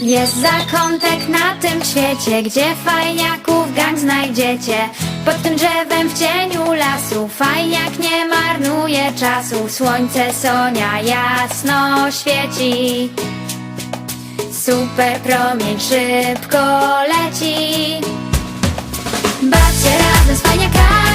Jest zakątek na tym świecie, gdzie fajniaków gang znajdziecie. Pod tym drzewem w cieniu lasu fajniak nie marnuje czasu. Słońce Sonia jasno świeci. Super promień szybko leci. Bawcie razem z fajniakami.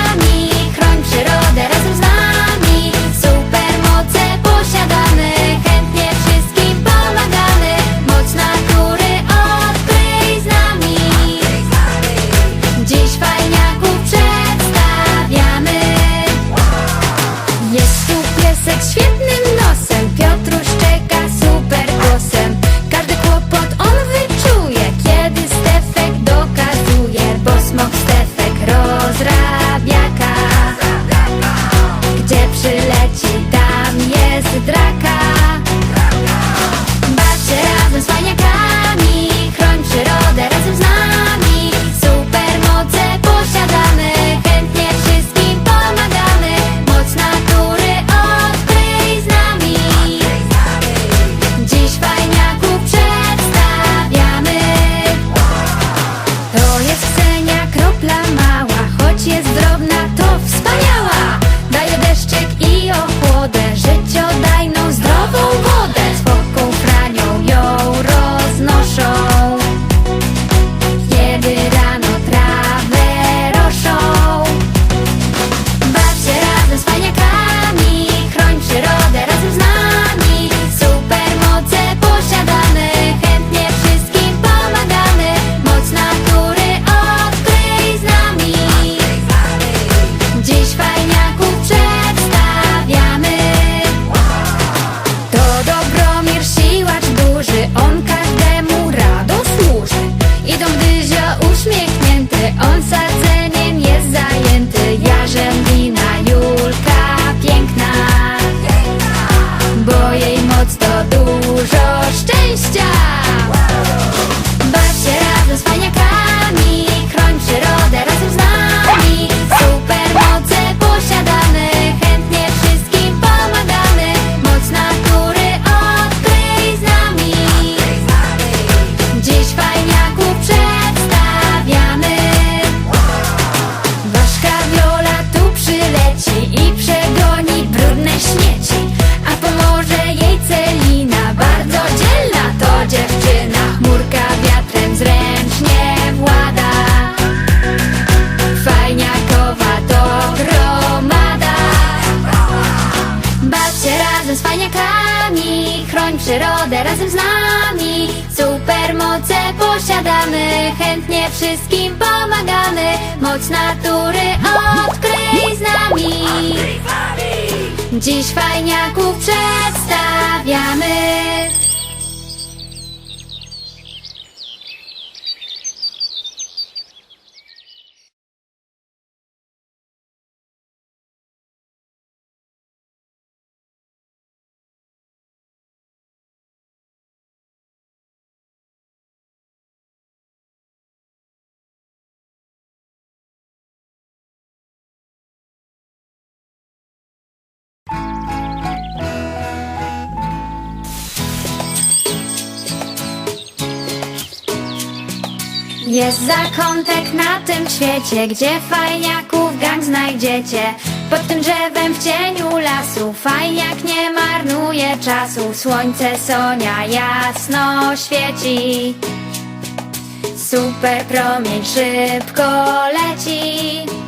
Chroń przyrodę razem z nami. Supermoce posiadamy Chętnie wszystkim pomagamy. Moc natury odkryj z nami. Dziś fajniaków przedstawiamy. Jest zakątek na tym świecie, gdzie fajniaków gang znajdziecie. Pod tym drzewem w cieniu lasu, fajniak nie marnuje czasu. Słońce Sonia jasno świeci. Super promień szybko leci.